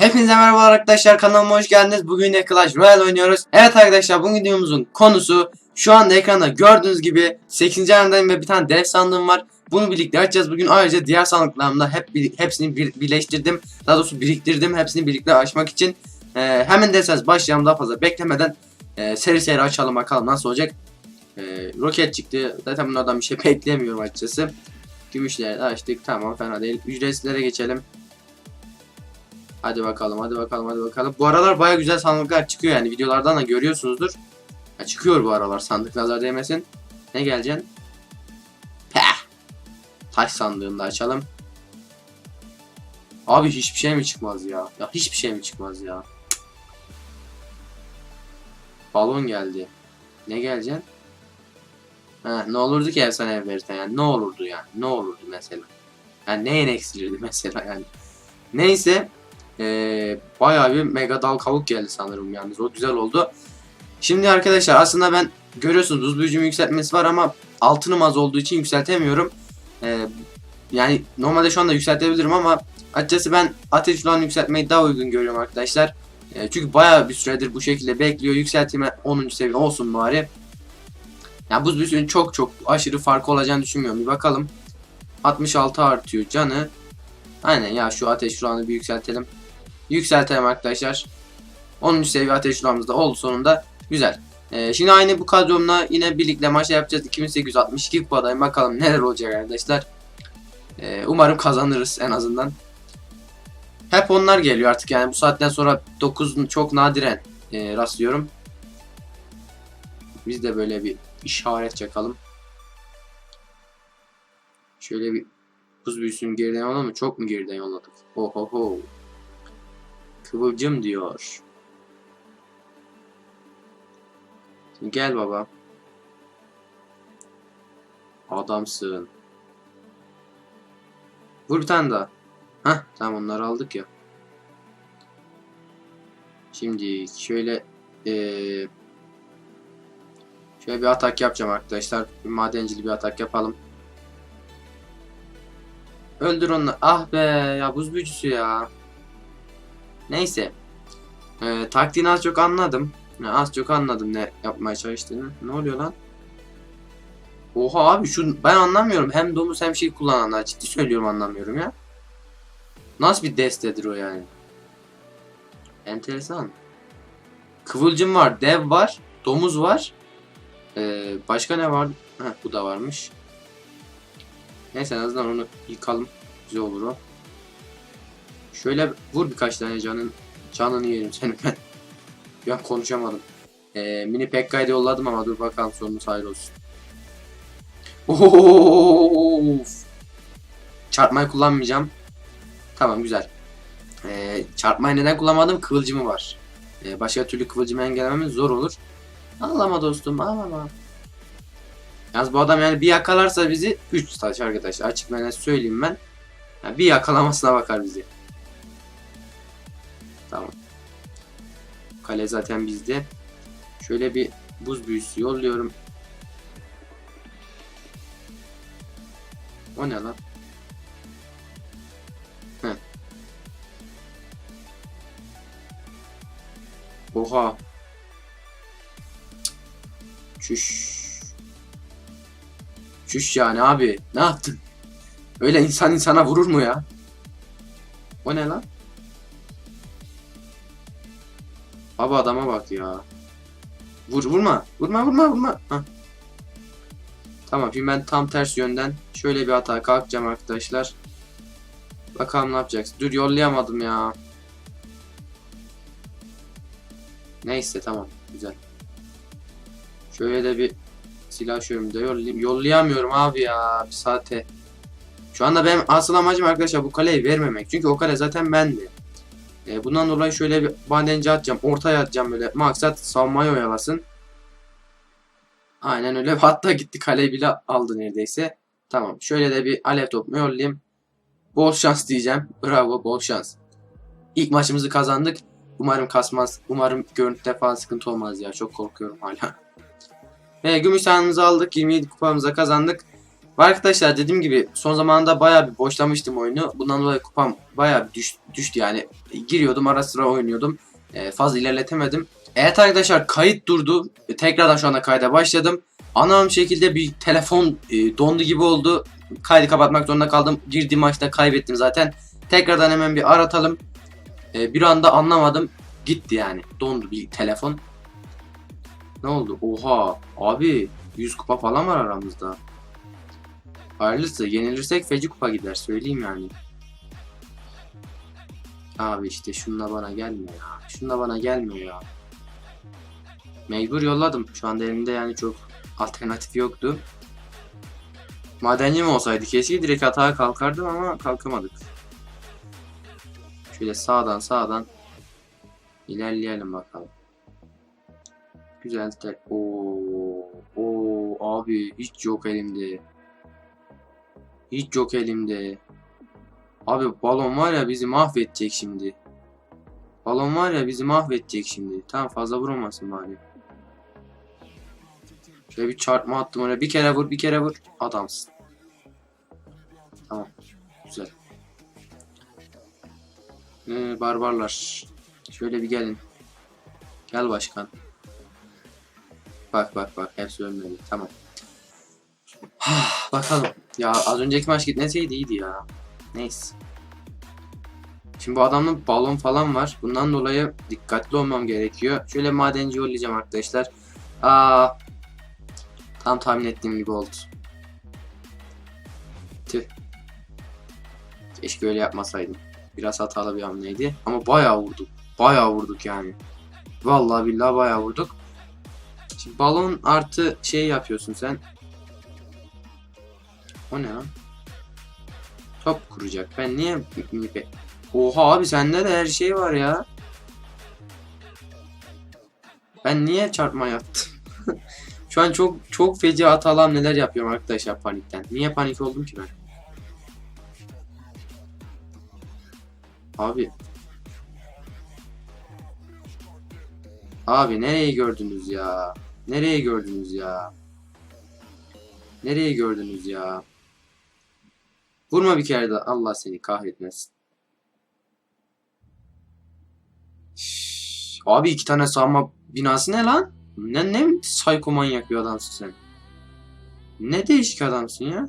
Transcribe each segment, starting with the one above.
Hepinize merhaba arkadaşlar kanalıma hoş geldiniz. Bugün de Clash Royale oynuyoruz. Evet arkadaşlar bugün videomuzun konusu şu anda ekranda gördüğünüz gibi 8. aradayım ve bir tane dev sandığım var. Bunu birlikte açacağız. Bugün ayrıca diğer sandıklarımda hep hepsini bir, birleştirdim. Daha doğrusu biriktirdim. Hepsini birlikte açmak için. Ee, hemen derseniz başlayalım daha fazla beklemeden e, seri seri açalım bakalım nasıl olacak. Ee, roket çıktı. Zaten bunlardan bir şey beklemiyorum açıkçası. Gümüşleri açtık. Tamam fena değil. Ücretsizlere geçelim. Hadi bakalım hadi bakalım hadi bakalım. Bu aralar baya güzel sandıklar çıkıyor yani videolardan da görüyorsunuzdur. Ha, çıkıyor bu aralar sandık nazar değmesin. Ne geleceksin? Peh. Taş sandığını da açalım. Abi hiçbir şey mi çıkmaz ya? Ya hiçbir şey mi çıkmaz ya? Balon geldi. Ne geleceksin? Ha, ne olurdu ki efsane ev verirsen yani ne olurdu yani ne olurdu mesela? Yani neyin eksilirdi mesela yani? Neyse ee, bayağı bir mega dal kavuk geldi sanırım yalnız o güzel oldu. Şimdi arkadaşlar aslında ben görüyorsunuz buz büyücümü yükseltmesi var ama altınım az olduğu için yükseltemiyorum. Ee, yani normalde şu anda yükseltebilirim ama açıkçası ben ateş falan yükseltmeyi daha uygun görüyorum arkadaşlar. Ee, çünkü bayağı bir süredir bu şekilde bekliyor. Yükseltime 10. seviye olsun bari. Yani buz büyüsünün çok çok aşırı farkı olacağını düşünmüyorum. Bir bakalım. 66 artıyor canı. Aynen ya şu ateş şuranı bir yükseltelim. Yükseltelim arkadaşlar. 10. seviye ateş da oldu sonunda. Güzel. Ee, şimdi aynı bu kadromla yine birlikte maç yapacağız. 2862 kupadayım. Bakalım neler olacak arkadaşlar. Ee, umarım kazanırız en azından. Hep onlar geliyor artık yani bu saatten sonra 9 çok nadiren e, rastlıyorum. Biz de böyle bir işaret çakalım. Şöyle bir buz büyüsünü geriden yolladı mı? Çok mu geriden yolladık? Ho ho ho. Kıvılcım diyor. Şimdi gel baba. Adamsın. Vur bir tane daha. Hah tamam onları aldık ya. Şimdi şöyle eee şöyle bir atak yapacağım arkadaşlar. Bir madencili bir atak yapalım. Öldür onu. Ah be ya buz büyücüsü ya. Neyse. Ee, taktiğini az çok anladım. Ya, az çok anladım ne yapmaya çalıştığını. Ne oluyor lan? Oha abi şu ben anlamıyorum. Hem domuz hem şey kullananlar. Ciddi söylüyorum anlamıyorum ya. Nasıl bir destedir o yani? Enteresan. Kıvılcım var, dev var, domuz var. Ee, başka ne var? Heh, bu da varmış. Neyse en azından onu yıkalım. Güzel olur o. Şöyle vur birkaç tane canın canını yerim senin ben. Ben konuşamadım. Ee, mini Pekka'yı da yolladım ama dur bakalım sonumuz hayır olsun. Of. Çarpmayı kullanmayacağım. Tamam güzel. Ee, çarpmayı neden kullanmadım? Kıvılcımı var. Ee, başka türlü kıvılcımı engellememiz zor olur. Ağlama dostum ağlama. Yalnız bu adam yani bir yakalarsa bizi 3 taş arkadaşlar. Açık ben söyleyeyim ben. Yani bir yakalamasına bakar bizi. Kale zaten bizde. Şöyle bir buz büyüsü yolluyorum. O ne lan? Heh. Oha. Çüş. Çüş yani abi. Ne yaptın? Öyle insan insana vurur mu ya? O ne lan? Baba adama bak ya. Vur vurma. Vurma vurma vurma. Hah. Tamam şimdi ben tam ters yönden şöyle bir hata kalkacağım arkadaşlar. Bakalım ne yapacaksın. Dur yollayamadım ya. Neyse tamam güzel. Şöyle de bir silah şöyle de yollayayım. Yollayamıyorum abi ya bir saate. Şu anda benim asıl amacım arkadaşlar bu kaleyi vermemek. Çünkü o kale zaten bende. E, bundan dolayı şöyle bir madenci atacağım. Ortaya atacağım böyle. Maksat savunmayı oyalasın. Aynen öyle. Hatta gitti kaleyi bile aldı neredeyse. Tamam. Şöyle de bir alev topumu yollayayım. Bol şans diyeceğim. Bravo bol şans. İlk maçımızı kazandık. Umarım kasmaz. Umarım görüntüde falan sıkıntı olmaz ya. Çok korkuyorum hala. Ve gümüş sahanımızı aldık. 27 kupamıza kazandık. Ve arkadaşlar dediğim gibi son zamanlarda bayağı bir boşlamıştım oyunu. Bundan dolayı kupam bayağı bir düş, düştü yani. Giriyordum ara sıra oynuyordum. Ee, fazla ilerletemedim. Evet arkadaşlar kayıt durdu. Ee, Tekrardan şu anda kayda başladım. Anam şekilde bir telefon e, dondu gibi oldu. Kaydı kapatmak zorunda kaldım. Girdiğim maçta kaybettim zaten. Tekrardan hemen bir aratalım. Ee, bir anda anlamadım. Gitti yani. Dondu bir telefon. Ne oldu? Oha. Abi 100 kupa falan var aramızda. Hayırlısı. Yenilirsek feci kupa gider. Söyleyeyim yani. Abi işte şunla bana gelme ya. Şunla bana gelmiyor ya. Mecbur yolladım. Şu anda elimde yani çok alternatif yoktu. Madenci mi olsaydı keşke direkt atağa kalkardım ama kalkamadık. Şöyle sağdan sağdan ilerleyelim bakalım. Güzel tek. Oo, oo abi hiç yok elimde. Hiç yok elimde. Abi balon var ya bizi mahvedecek şimdi. Balon var ya bizi mahvedecek şimdi. Tamam fazla vurmasın bari. Şöyle bir çarpma attım oraya. Bir kere vur, bir kere vur. Adamsın. Tamam. Güzel. Ee, barbarlar. Şöyle bir gelin. Gel başkan. Bak bak bak hepsi ölmedi. Tamam. Bakalım. Ya az önceki maç gitmeseydi iyiydi ya. Neyse. Şimdi bu adamın balon falan var. Bundan dolayı dikkatli olmam gerekiyor. Şöyle madenci yollayacağım arkadaşlar. Aa, tam tahmin ettiğim gibi oldu. Tüh. Keşke öyle yapmasaydım. Biraz hatalı bir hamleydi. Ama bayağı vurduk. Bayağı vurduk yani. Vallahi billahi bayağı vurduk. Şimdi balon artı şey yapıyorsun sen. O ne lan? Top kuracak. Ben niye mini Oha abi sende de her şey var ya. Ben niye çarpma yaptım? Şu an çok çok feci hatalar neler yapıyorum arkadaşlar panikten. Niye panik oldum ki ben? Abi. Abi nereyi gördünüz ya? Nereye gördünüz ya? Nereye gördünüz ya? Vurma bir kere de Allah seni kahretmesin. Şşş, Abi iki tane sağma binası ne lan? Ne ne psycho manyak bir adamsın sen. Ne değişik adamsın ya.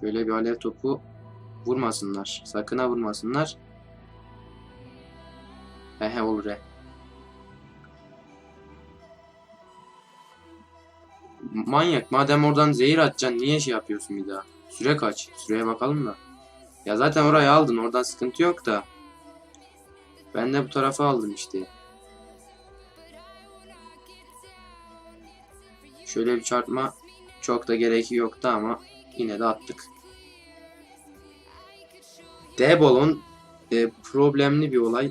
Şöyle bir alev topu vurmasınlar. Sakın ha vurmasınlar. He olur he. Manyak madem oradan zehir atacaksın niye şey yapıyorsun bir daha? Süre kaç? Süreye bakalım da. Ya zaten orayı aldın oradan sıkıntı yok da. Ben de bu tarafa aldım işte. Şöyle bir çarpma çok da gereği yoktu ama yine de attık. D balon e, problemli bir olay.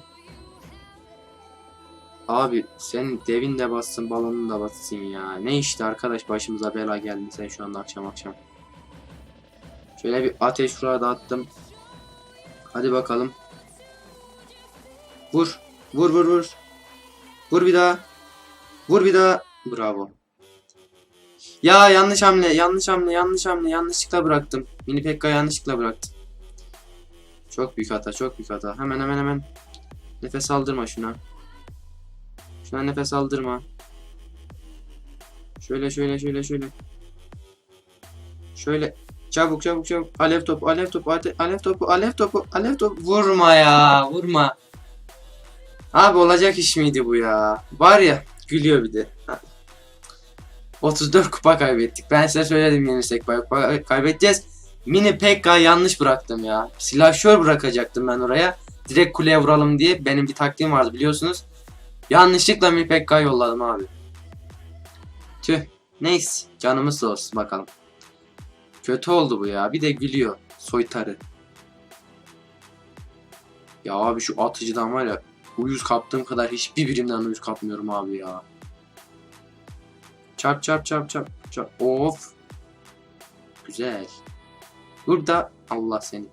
Abi sen devin de bassın balonun da bassın ya. Ne işte arkadaş başımıza bela geldi sen şu anda akşam akşam. Şöyle bir ateş şuraya da attım. Hadi bakalım. Vur. Vur vur vur. Vur bir daha. Vur bir daha. Bravo. Ya yanlış hamle, yanlış hamle, yanlış hamle, yanlışlıkla bıraktım. Mini Pekka yanlışlıkla bıraktım. Çok büyük hata, çok büyük hata. Hemen hemen hemen. Nefes aldırma şuna. Şuna nefes aldırma. Şöyle şöyle şöyle şöyle. Şöyle. Çabuk çabuk çabuk. Alev topu, alev topu, alev topu, alev topu, alev topu. Vurma ya, vurma. Abi olacak iş miydi bu ya? Var ya, gülüyor bir de. 34 kupa kaybettik. Ben size söyledim yenirsek kupa kaybedeceğiz. Mini Pekka yanlış bıraktım ya. Silahşör bırakacaktım ben oraya. Direkt kuleye vuralım diye. Benim bir taktiğim vardı biliyorsunuz. Yanlışlıkla Mini Pekka yolladım abi. Tüh. Neyse. Canımız sağ olsun bakalım. Kötü oldu bu ya. Bir de gülüyor. Soytarı. Ya abi şu atıcıdan var ya. Uyuz kaptığım kadar hiçbir birimden uyuz kapmıyorum abi ya. Çarp çarp çarp çarp çarp. Of. Güzel. Burada Allah seni.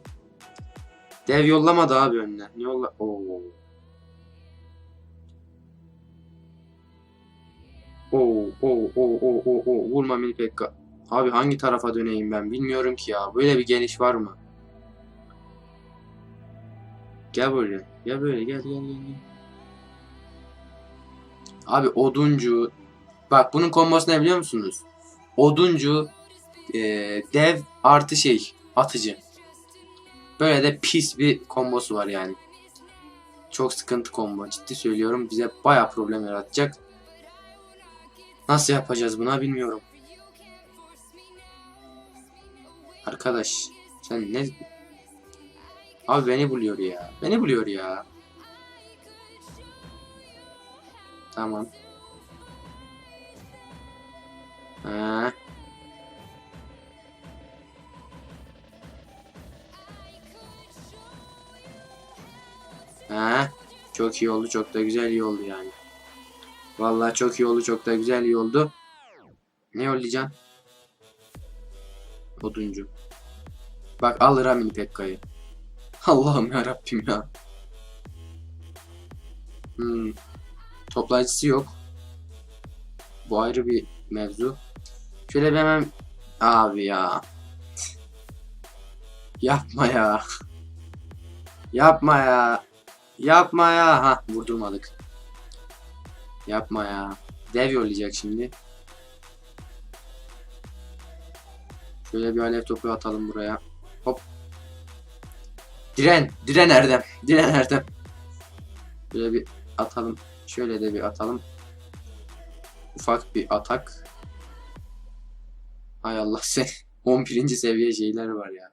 Dev yollamadı abi önüne. Ne yolla? Oo. Oo, oo, oo, oo, oo, oo. Vurma mini. Abi hangi tarafa döneyim ben bilmiyorum ki ya. Böyle bir geniş var mı? Gel buraya. Gel böyle gel gel gel. gel. Abi oduncu. Bak bunun kombosu ne biliyor musunuz? Oduncu eee, dev artı şey atıcı. Böyle de pis bir kombosu var yani. Çok sıkıntı combo. Ciddi söylüyorum bize baya problem yaratacak. Nasıl yapacağız buna bilmiyorum. Arkadaş sen ne... Abi beni buluyor ya. Beni buluyor ya. Tamam. Ha. Ha. Çok iyi oldu. Çok da güzel iyi oldu yani. Vallahi çok iyi oldu. Çok da güzel iyi oldu. Ne yollayacaksın? Oduncu. Bak al Ramin Pekka'yı. Allah'ım ya Rabbim ya. Hmm. Toplayıcısı yok. Bu ayrı bir mevzu. Şöyle bir hemen abi ya. Yapma ya. Yapma ya. Yapma ya. Ha vurdurmadık. Yapma ya. Dev yollayacak şimdi. Şöyle bir alev topu atalım buraya. Hop. Diren. Diren Erdem. Diren Erdem. Böyle bir atalım. Şöyle de bir atalım. Ufak bir atak. Hay Allah sen. 11. seviye şeyler var ya.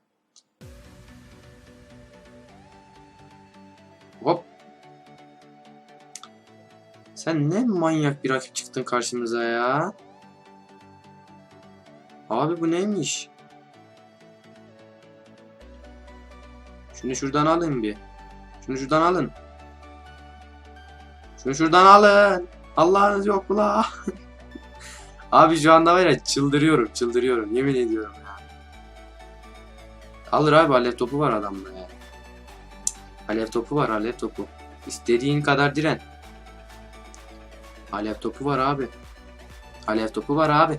Hop. Sen ne manyak bir rakip çıktın karşımıza ya. Abi bu neymiş? Şunu şuradan alın bir. Şunu şuradan alın. Şunu şuradan alın. Allah'ınız yok mu la? Abi şu anda var ya çıldırıyorum çıldırıyorum yemin ediyorum ya. Alır abi alev topu var adamda ya. Alev topu var alev topu. İstediğin kadar diren. Alev topu var abi. Alev topu var abi.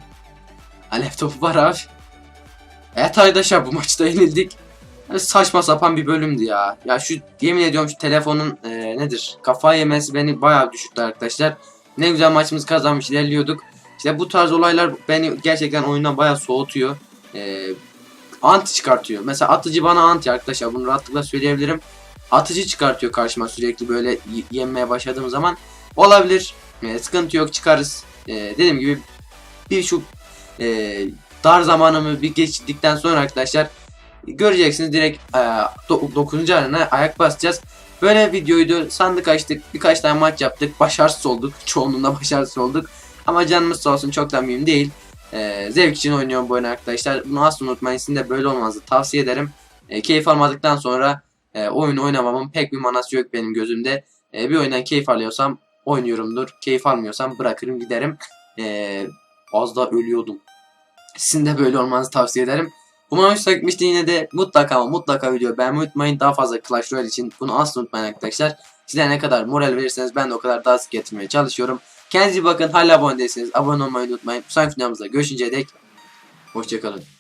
Alev topu var abi. Evet arkadaşlar bu maçta yenildik. Yani saçma sapan bir bölümdü ya. Ya şu yemin ediyorum şu telefonun e, nedir? Kafa yemesi beni bayağı düşürttü arkadaşlar. Ne güzel maçımız kazanmış ilerliyorduk. İşte bu tarz olaylar beni gerçekten oyundan bayağı soğutuyor. E, anti çıkartıyor. Mesela atıcı bana anti arkadaşlar bunu rahatlıkla söyleyebilirim. Atıcı çıkartıyor karşıma sürekli böyle yenmeye başladığım zaman. Olabilir. E, sıkıntı yok çıkarız. E, dediğim gibi bir şu e, dar zamanımı bir geçtikten sonra arkadaşlar göreceksiniz direkt e, 9. arena ayak basacağız. Böyle videoydu. Sandık açtık. Birkaç tane maç yaptık. Başarısız olduk. Çoğunluğunda başarısız olduk. Ama canımız sağ olsun çok da mühim değil. E, zevk için oynuyorum bu oyunu arkadaşlar. Bunu asla unutmayın. Sizin de böyle olmanızı tavsiye ederim. E, keyif almadıktan sonra e, oyunu oynamamın pek bir manası yok benim gözümde. E, bir oyundan keyif alıyorsam oynuyorumdur. Keyif almıyorsam bırakırım giderim. E, az da ölüyordum. Sizin de böyle olmanızı tavsiye ederim. Umarım hoşuna gitmişti yine de mutlaka ama mutlaka video beğenmeyi unutmayın. Daha fazla Clash Royale için bunu asla unutmayın arkadaşlar. Size ne kadar moral verirseniz ben de o kadar daha sık getirmeye çalışıyorum. Kendinize bakın. Hala abone değilseniz abone olmayı unutmayın. Sonraki videomuzda görüşünceye dek hoşçakalın.